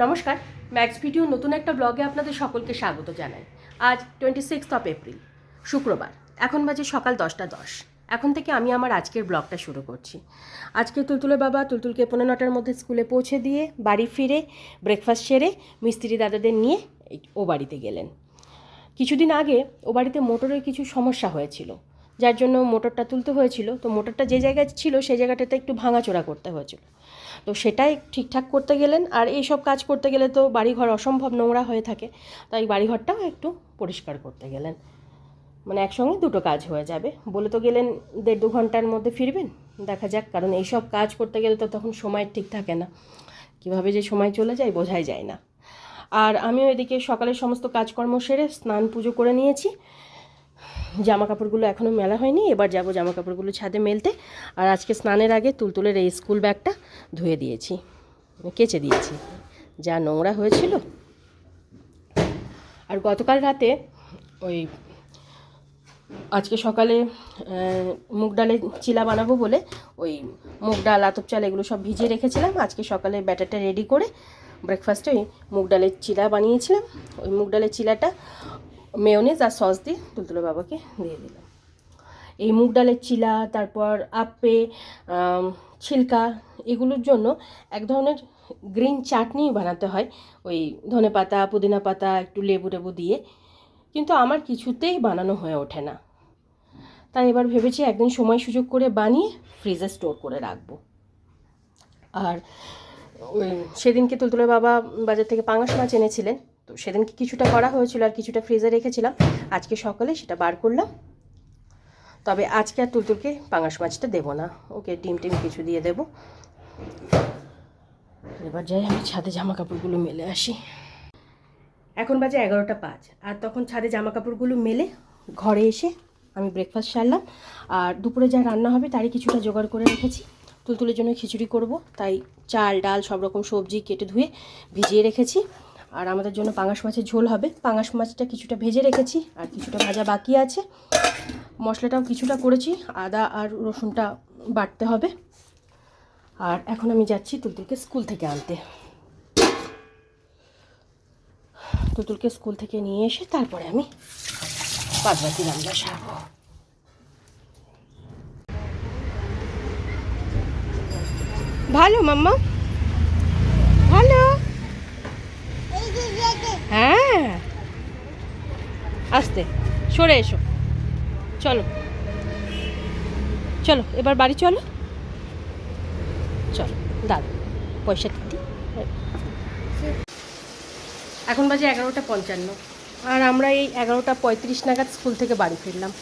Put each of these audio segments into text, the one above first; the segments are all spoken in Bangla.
নমস্কার ম্যাক্স ভিডিও নতুন একটা ব্লগে আপনাদের সকলকে স্বাগত জানাই। আজ টোয়েন্টি সিক্সথ অফ এপ্রিল শুক্রবার, এখন বাজে সকাল দশটা দশ। এখন থেকে আমি আমার আজকের ব্লগটা শুরু করছি। আজকে তুলতুলে বাবা তুলতুলকে পনেরো নটার মধ্যে স্কুলে পৌঁছে দিয়ে বাড়ি ফিরে ব্রেকফাস্ট সেরে মিস্ত্রি দাদাদের নিয়ে ও বাড়িতে গেলেন। কিছুদিন আগে ও বাড়িতে মোটরের কিছু সমস্যা হয়েছিল। যার জন্য মোটরটা তুলতে হয়েছিল, তো মোটরটা যে জায়গায় ছিল সেই জায়গাটাতে একটু ভাঙাচোরা করতে হয়েছিল। তো সেটাই ঠিকঠাক করতে গেলেন, আর এই সব কাজ করতে গেলে তো বাড়িঘর অসম্ভব নোংরা হয়ে থাকে, তাই বাড়িঘরটাও একটু পরিষ্কার করতে গেলেন। মানে একসঙ্গে দুটো কাজ হয়ে যাবে। বলে তো গেলেন, দেড় দু ঘণ্টার মধ্যে ফিরবেন, দেখা যাক, কারণ এইসব কাজ করতে গেলে তো তখন সময় ঠিক থাকে না। কীভাবে যে সময় চলে যায় বোঝাই যায় না। আর আমিও এদিকে সকালের সমস্ত কাজকর্ম সেরে স্নান পুজো করে নিয়েছি। জামা কাপড়গুলো এখনও মেলা হয়নি, এবার যাব জামা কাপড়গুলো ছাদে মেলতে। আর আজকে স্নানের আগে তুলতুলের এই স্কুল ব্যাগটা ধুয়ে দিয়েছি মানে কেচে দিয়েছি, যা নোংরা হয়েছিল। আর গতকাল রাতে ওই আজকে সকালে মুগ ডালের চিলা বানাবো বলে ওই মুগ ডাল, আতপ চাল এগুলো সব ভিজিয়ে রেখেছিলাম। আজকে সকালে ব্যাটারটা রেডি করে ব্রেকফাস্টে ওই মুগ ডালের চিলা বানিয়েছিলাম। ওই মুগ ডালের চিলাটা মেয়নিজ আর সস দিয়ে তুলতুলো বাবাকে দিয়ে দিলাম। এই মুগ ডালের চিলা, তারপর আপে ছিলকা, এগুলোর জন্য এক ধরনের গ্রিন চাটনি বানাতে হয়। ওই ধনে পাতা, পুদিনা পাতা, একটু লেবু টেবু দিয়ে। কিন্তু আমার কিছুতেই বানানো হয়ে ওঠে না। তাই এবার ভেবেছি একদিন সময় সুযোগ করে বানিয়ে ফ্রিজে স্টোর করে রাখব। আর সেদিনকে তুলতুলে বাবা বাজার থেকে পাঙাশ মাছ এনেছিলেন। তো সেদিনকে কিছুটা করা হয়েছিল আর কিছুটা ফ্রিজে রেখেছিলাম। আজকে সকালে সেটা বার করলাম। তবে আজকে আর তুলতুলকে পাঙাশ মাছটা দেবো না। ওকে ডিম টিম কিছু দিয়ে দেবো। এবার যাই, আমি ছাদে জামা কাপড়গুলো মেলে আসি। এখন বাজে এগারোটা পাঁচ। আর তখন ছাদে জামা কাপড়গুলো মেলে ঘরে এসে আমি ব্রেকফাস্ট সারলাম। আর দুপুরে যা রান্না হবে তারই কিছুটা জোগাড় করে রেখেছি। তুলতুলের জন্য খিচুড়ি করব। তাই চাল, ডাল সব রকম সবজি কেটে ধুয়ে ভিজিয়ে রেখেছি। আর আমাদের জন্য পাঙাশ মাছের ঝোল হবে। পাঙাশ মাছটা কিছুটা ভেজে রেখেছি আর কিছুটা ভাজা বাকি আছে। মশলাটাও কিছুটা করেছি, আদা আর রসুনটা বাটতে হবে। আর এখন আমি যাচ্ছি তুলতুলকে স্কুল থেকে আনতে। তুতুলকে স্কুল থেকে নিয়ে এসে তারপরে আমি বাদবাকি রান্না সারবো। ভালো, মাম্মা? ভালো। হ্যাঁ। আসতে, সরে এসো। চলো। চলো, এবার বাড়ি চলো। চলো দাদা পয়সা দিদি এখন বাজে এগারোটা পঞ্চান্ন। আর আমরা এই এগারোটা পঁয়ত্রিশ নাগাদ স্কুল থেকে বাড়ি ফিরলাম।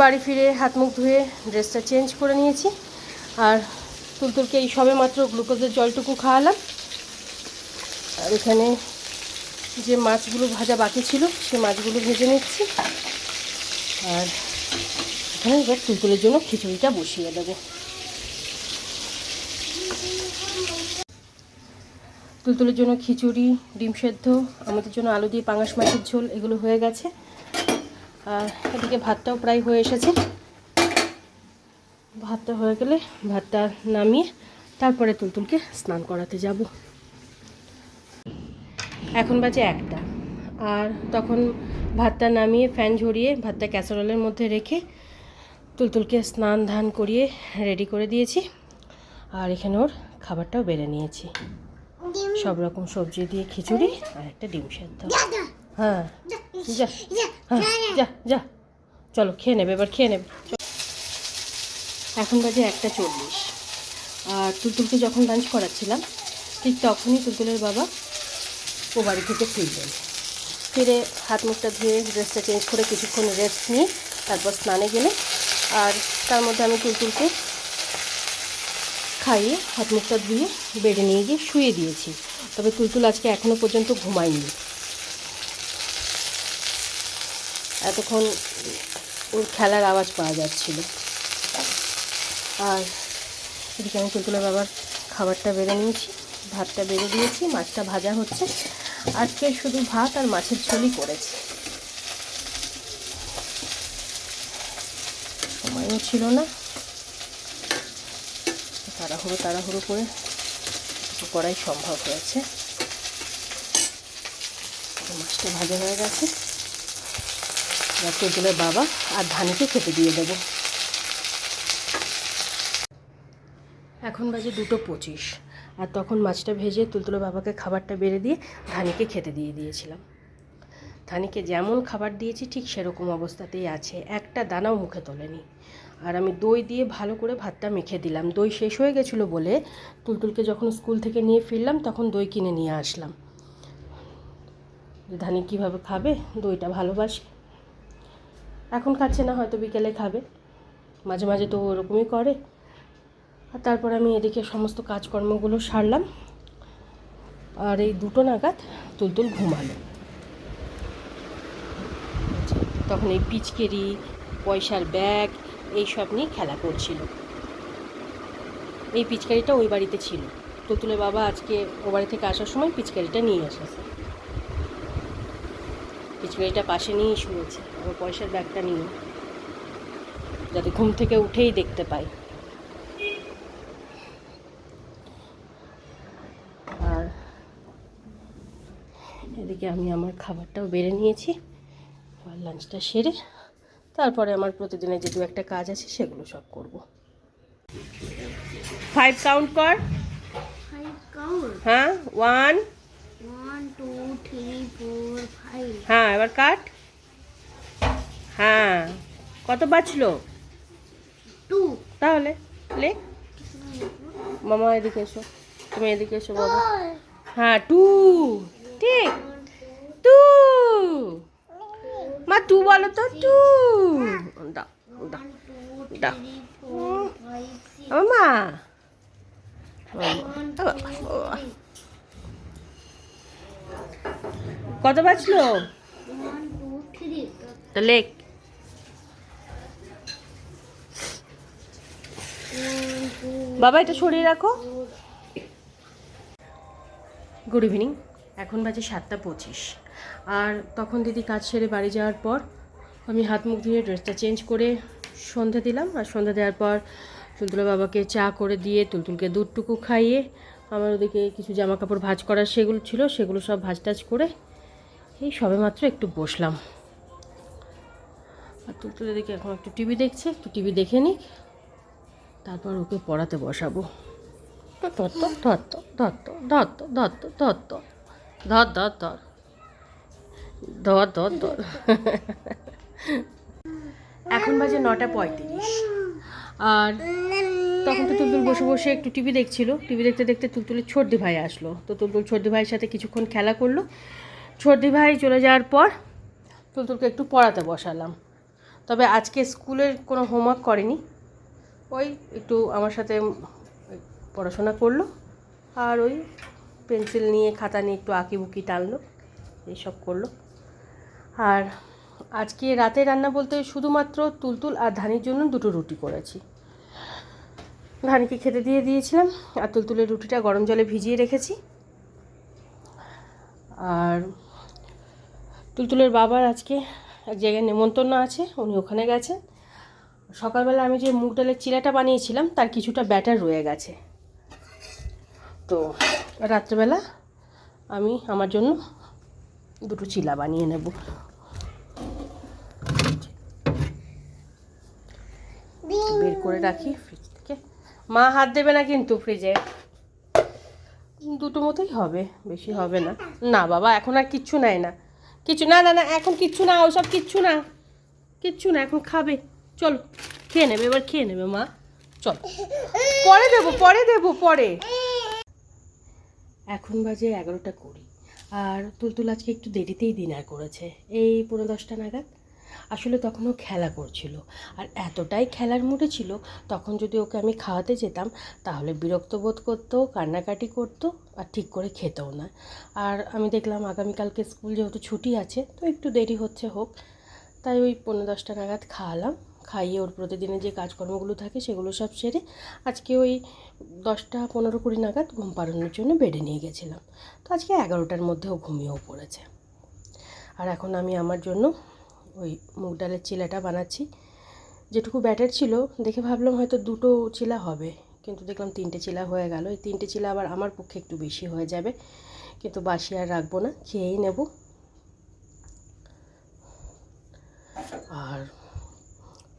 বাড়ি ফিরে হাত মুখ ধুয়ে ড্রেসটা চেঞ্জ করে নিয়েছি। আর তুলতুলকে এই সবে মাত্র গ্লুকোজের জলটুকু খাওয়ালাম। আর এখানে যে মাছগুলো ভাজা বাকি ছিল সে মাছগুলো ভেজে নিচ্ছি। আর এখানে এবার তুলতুলের জন্য খিচুড়িটা বসিয়ে দেবো। তুলতুলের জন্য খিচুড়ি, ডিম সেদ্ধ, আমাদের জন্য আলু দিয়ে পাঙাশ মাছের ঝোল, এগুলো হয়ে গেছে। আর এদিকে ভাতটাও প্রায় হয়ে এসেছে। ভাতটা হয়ে গেলে ভাতটা নামিয়ে তারপরে তুলতুলকে স্নান করাতে যাব। এখন বাজে একটা। আর তখন ভাতটা নামিয়ে ফ্যান ঝরিয়ে ভাতটা ক্যাসারোলের মধ্যে রেখে তুলতুলকে স্নান ধান করিয়ে রেডি করে দিয়েছি। আর এখানে ওর খাবারটাও বেড়ে নিয়েছি। সব রকম সবজি দিয়ে খিচুড়ি আর একটা ডিম সেদ্ধ। হ্যাঁ। যা হ্যাঁ যা যা। চলো খেয়ে নেবে এবার খেয়ে নেবে। এখন বাজে একটা চল্লিশ। আর তুলতুলকে যখন লাঞ্চ করাচ্ছিলাম ঠিক তখনই তুলতুলের বাবা ও বাড়ি থেকে ফিরলেন ফিরে হাত মুখটা ধুয়ে ড্রেসটা চেঞ্জ করে কিছুক্ষণ রেস্ট নিয়ে তারপর স্নানে গেলে আর তার মধ্যে আমি তুলতুলকে খাইয়ে হাত মুখটা ধুয়ে বেডে নিয়ে গিয়ে শুয়ে দিয়েছি। তবে তুলতুল আজকে এখনও পর্যন্ত ঘুমায়নি। এতক্ষণ ওর খেলার আওয়াজ পাওয়া যাচ্ছিল। আর এদিকে আমি তুলতুলের বাবার খাবারটা বেড়ে নিয়েছি, ভাতটা বেড়ে দিয়েছি, মাছটা ভাজা হচ্ছে। আজকে শুধু ভাত আর মাছের ঝোলই করেছি। সময়ও ছিল না। তাড়াহুড়ো তাড়াহুড়ো করে করাই সম্ভব হয়েছে। মাছটা ভাজা হয়ে গেছে। তেঁতুলের বাবা আর ধানিকে খেতে দিয়ে দেবো। এখন বাজে দুটো পঁচিশ। আর তখন মাছটা ভেজে তুলতুলো বাবাকে খাবারটা বেড়ে দিয়ে ধানিকে খেতে দিয়ে দিয়েছিলাম। ধানিকে যেমন খাবার দিয়েছি, ঠিক সেরকম অবস্থাতেই আছে। একটা দানাও মুখে তোলেনি। আর আমি দই দিয়ে ভালো করে ভাতটা মেখে দিলাম। দই শেষ হয়ে গেছিল বলে তুলতুলকে যখন স্কুল থেকে নিয়ে ফিরলাম, তখন দই কিনে নিয়ে আসলাম। ধানি কীভাবে খাবে? দইটা ভালোবাসে। এখন খাচ্ছে না, হয়তো বিকেলে খাবে। মাঝে মাঝে তো ওরকমই করে। তারপর আমি এদিকে সমস্ত কাজকর্মগুলো সারলাম। আর এই দুটো নাগাদ তুলতুল ঘুমালো। তখন এই পিচকেরি, পয়সার ব্যাগ, এইসব নিয়ে খেলা করছিল। এই পিচকারিটা ওই বাড়িতে ছিল। তুলতুলের বাবা আজকে ও বাড়ি থেকে আসার সময় পিচকারিটা নিয়ে এসেছে। পিচকারিটা পাশে নিয়েই শুয়েছে। ও পয়সার ব্যাগটা নিয়ে। যাতে ঘুম থেকে উঠেই দেখতে পাই এদিকে আমি আমার খাবারটাও বেড়ে নিয়েছি আর লাঞ্চটা সেরে তারপরে আমার প্রতিদিনের যে দু একটা কাজ আছে সেগুলো সব করব। ফাইভ কাউন্ট কর. হ্যাঁ ওয়ান. হ্যাঁ এবার কাট। হ্যাঁ কত বাঁচলো? Two. তাহলে লে। মামা এদিকে এসো। তুমি এদিকে এসো বাবা। হ্যাঁ টু ঠিক টু মা, তু বলো তো টু কত বাজল? লেখ। বাবা, এটা সরিয়ে রাখো। গুড ইভিনিং এখন বাজে সাতটা পঁচিশ। আর তখন দিদি কাজ সেরে বাড়ি যাওয়ার পর আমি হাত মুখ ধুয়ে ড্রেসটা চেঞ্জ করে সন্ধে দিলাম। আর সন্ধে দেওয়ার পর তুলতুলা বাবাকে চা করে দিয়ে তুলতুলকে দুধটুকু খাইয়ে আমার ওদিকে কিছু জামা কাপড় ভাঁজ করার সেগুলো ছিল, সেগুলো সব ভাঁজ টাজ করে এই সবে মাত্র একটু বসলাম। আর তুলতুলে দিকে এখন একটু টিভি দেখছে, একটু টিভি দেখে নিক, তারপর ওকে পড়াতে বসাবো। ধত্ত ধত্ত ধত্ত ধত্ত ধত্ত ধত্ত ধর ধর ধর। ধর ধর ধর। এখন বাজে নটা পঁয়ত্রিশ। আর তখন তো তুলতুল বসে বসে একটু টিভি দেখছিল। টিভি দেখতে দেখতে তুলতুলের ছোটদি ভাই আসলো। তো তুলতুল ছোটদি ভাইয়ের সাথে কিছুক্ষণ খেলা করল। ছোটদি ভাই চলে যাওয়ার পর তুলতুলকে একটু পড়াতে বসালাম। তবে আজকে স্কুলের কোনো হোমওয়ার্ক করেনি। ওই একটু আমার সাথে পড়াশোনা করল। আর ওই পেন্সিল নিয়ে খাতা নিয়ে একটু আঁকি বুকি টানলো, এইসব করল। আর আজকে রাতে রান্না বলতে শুধুমাত্র তুলতুল আর ধানির জন্য দুটো রুটি করেছি। ধানিকে খেতে দিয়ে দিয়েছিলাম আর তুলতুলের রুটিটা গরম জলে ভিজিয়ে রেখেছি। আর তুলতুলের বাবার আজকে এক জায়গায় নেমন্তন্ন আছে, উনি ওখানে গেছেন। সকালবেলা আমি যে মুগ ডালের চিলাটা বানিয়েছিলাম, তার কিছুটা ব্যাটার রয়ে গেছে। তো রাত্রেবেলা আমি আমার জন্য দুটো চিলা বানিয়ে নেব। বের করে রাখি ফ্রিজ থেকে। মা হাত দেবে না কিন্তু ফ্রিজে দুটো মতোই হবে, বেশি হবে না। না বাবা, এখন আর কিচ্ছু নেয় না। কিছু, না না না, এখন কিচ্ছু না, ওসব কিচ্ছু না। কিচ্ছু না, এখন খাবে। চলো, খেয়ে নেবে, এবার খেয়ে নেবে মা। চল। পরে দেবো পরে দেবো, পরে। এখন বাজে এগারোটা কুড়ি। আর তুলতুল আজকে একটু দেরিতেই ডিনার করেছে। এই পনেরো দশটা নাগাদ? আসলে তখন ও খেলা করছিল। আর এতটাই খেলার মুডে ছিল, তখন যদি ওকে আমি খাওয়াতে যেতাম, তাহলে বিরক্ত বোধ করতো, কান্নাকাটি করতো, আর ঠিক করে খেতেও না। আর আমি দেখলাম আগামীকালকে স্কুল যেহেতু ছুটি আছে, তো একটু দেরি হচ্ছে হোক। তাই ওই পনেরো দশটা নাগাদ খাওয়ালাম। খাইয়ে ওর প্রতিদিনের যে কাজকর্মগুলো থাকে সেগুলো সব সেরে আজকে ওই দশটা পনেরো কুড়ি নাগাদ ঘুম পাড়ানোর জন্য বেডে নিয়ে গেছিলাম। তো আজকে এগারোটার মধ্যেও ঘুমিয়েও পড়েছে। আর এখন আমি আমার জন্য ওই মুগ ডালের চিলাটা বানাচ্ছি। যেটুকু ব্যাটার ছিল, দেখে ভাবলাম হয়তো দুটো চিলা হবে, কিন্তু দেখলাম তিনটে চিলা হয়ে গেল। এই তিনটে চিলা আবার আমার পক্ষে একটু বেশি হয়ে যাবে, কিন্তু বাসি আর রাখব না, খেয়েই নেব। আর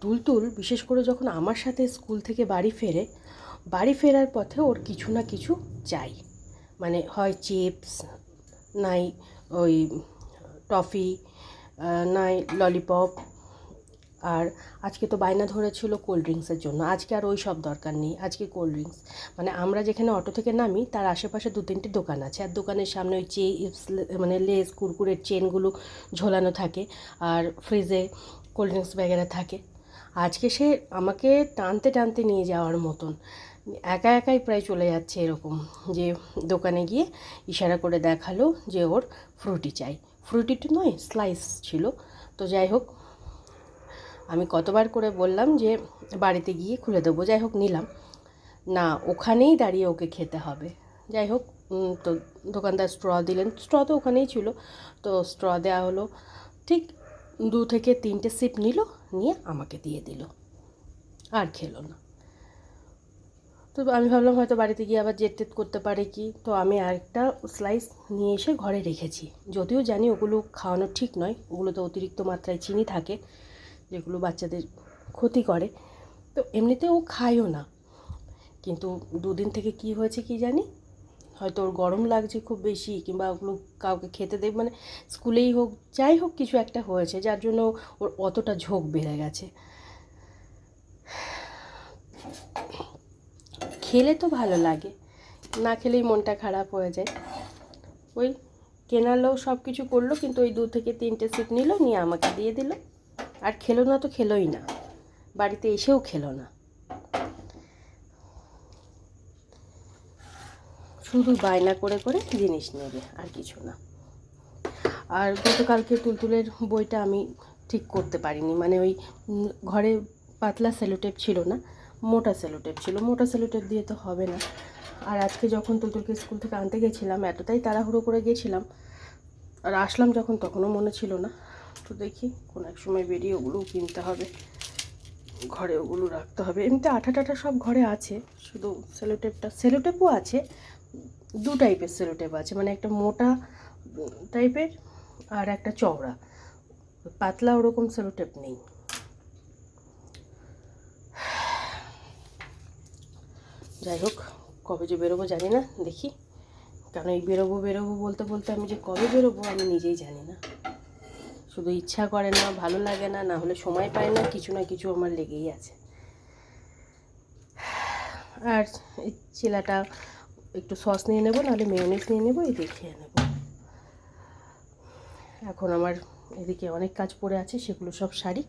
তুলতুল বিশেষ করে যখন আমার সাথে স্কুল থেকে বাড়ি ফেরে, বাড়ি ফেরার পথে ওর কিছু না কিছু চাই। মানে হয় চিপস, নাই ওই টফি নাই ললিপপ, আর আজকে তো বায়না ধরেছিল কোল্ড ড্রিঙ্কসের জন্য। আজকে আর ওই সব দরকার নেই, আজকে কোল্ড ড্রিঙ্কস। মানে আমরা যেখানে অটো থেকে নামি, তার আশেপাশে দু তিনটে দোকান আছে। আর দোকানের সামনে ওই চিপস মানে লেস, কুরকুরের চেনগুলো ঝোলানো থাকে। আর ফ্রিজে কোল্ড ড্রিঙ্কস ব্যাগেরা থাকে। আজকে সে আমাকে টানতে টানতে নিয়ে যাওয়ার মতন। একা একাই প্রায় চলে যাচ্ছে এরকম যে দোকানে গিয়ে ইশারা করে দেখাল যে ওর ফ্রুটি চাই। ফ্রুটিটা নয়, স্লাইস ছিল। তো যাই হোক, আমি কতবার করে বললাম যে বাড়িতে গিয়ে খুলে দেবো। যাই হোক, নিলাম। না, ওখানেই দাঁড়িয়ে ওকে খেতে হবে। যাই হোক তো দোকানদার স্ট্র দিলেন। স্ট্র তো ওখানেই ছিল। তো স্ট্র দেওয়া হলো। ঠিক দু থেকে তিনটে সিপ নিল। নিয়ে আমাকে দিয়ে দিল। আর খেলো না। তো আমি ভাবলাম হয়তো বাড়িতে গিয়ে আবার জেট টেট করতে পারে কি। তো আমি আরেকটা স্লাইস নিয়ে এসে ঘরে রেখেছি। যদিও জানি ওগুলো খাওয়ানো ঠিক নয়। ওগুলোতে অতিরিক্ত মাত্রায় চিনি থাকে, যেগুলো বাচ্চাদের ক্ষতি করে। তো এমনিতে ও খায়ও না। কিন্তু দুদিন থেকে কি হয়েছে কি জানি? হয়তো ওর গরম লাগছে খুব বেশি কিংবা ওগুলো কাউকে খেতে দেব মানে স্কুলেই হোক, যাই হোক কিছু একটা হয়েছে, যার জন্য ওর অতটা ঝোঁক বেড়ে গেছে। খেলে তো ভালো লাগে, না খেলেই মনটা খারাপ হয়ে যায়। ওই কেনালো সব কিছু করল, কিন্তু ওই দু থেকে তিনটে সিট নিল, নিয়ে আমাকে দিয়ে দিল। আর খেলো না তো খেলোই না, বাড়িতে এসেও খেলো না। শুধু বায়না করে করে জিনিস নেবে আর কিছু না। আর গতকালকে তুলতুলের বইটা আমি ঠিক করতে পারিনি। মানে ওই ঘরে পাতলা সেলোটেপ ছিল না, মোটা সেলোটেপ ছিল। মোটা সেলোটেপ দিয়ে তো হবে না। আর আজকে যখন তুলতুলকে স্কুল থেকে আনতে গেছিলাম, এতটাই তাড়াহুড়ো করে গেছিলাম, আর আসলাম যখন তখনও মনে ছিল না। তো দেখি কোনো এক সময় বেরিয়ে ওগুলোও কিনতে হবে, ঘরে ওগুলো রাখতে হবে। এমনিতে আঠা টাঠা সব ঘরে আছে, শুধু সেলোটেপটা, সেলোটেপও আছে দু টাইপের সেলোটেপ আছে মানে একটা মোটা টাইপের আর একটা চওড়া। পাতলা ওরকম সেলোটেপ নেই। যাই হোক, কবে যে বেরোবো জানি না, দেখি। কারণ এই বেরোবো বেরোবো বলতে বলতে আমি যে কবে বেরোবো আমি নিজেই জানি না। শুধু ইচ্ছা করে না, ভালো লাগে না না হলে সময় পায় না, কিছু না কিছু আমার লেগেই আছে। আর এই চিলাটা একটু সস নিয়ে নেব, নাহলে মেয়োনিজ নিয়ে নেব, এই দিয়ে খেয়ে নেব। এখন আমার এদিকে অনেক কাজ পড়ে আছে, সেগুলো সব সারি।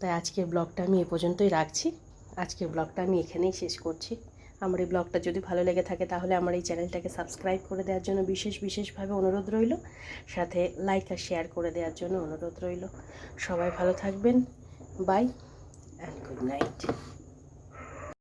তাই আজকের ব্লগটা আমি এ পর্যন্তই রাখছি। আজকের ব্লগটা আমি এখানেই শেষ করছি। আমার এই ব্লগটা যদি ভালো লেগে থাকে, তাহলে আমার এই চ্যানেলটাকে সাবস্ক্রাইব করে দেওয়ার জন্য বিশেষ বিশেষভাবে অনুরোধ রইল। সাথে লাইক আর শেয়ার করে দেওয়ার জন্য অনুরোধ রইল। সবাই ভালো থাকবেন। By and good night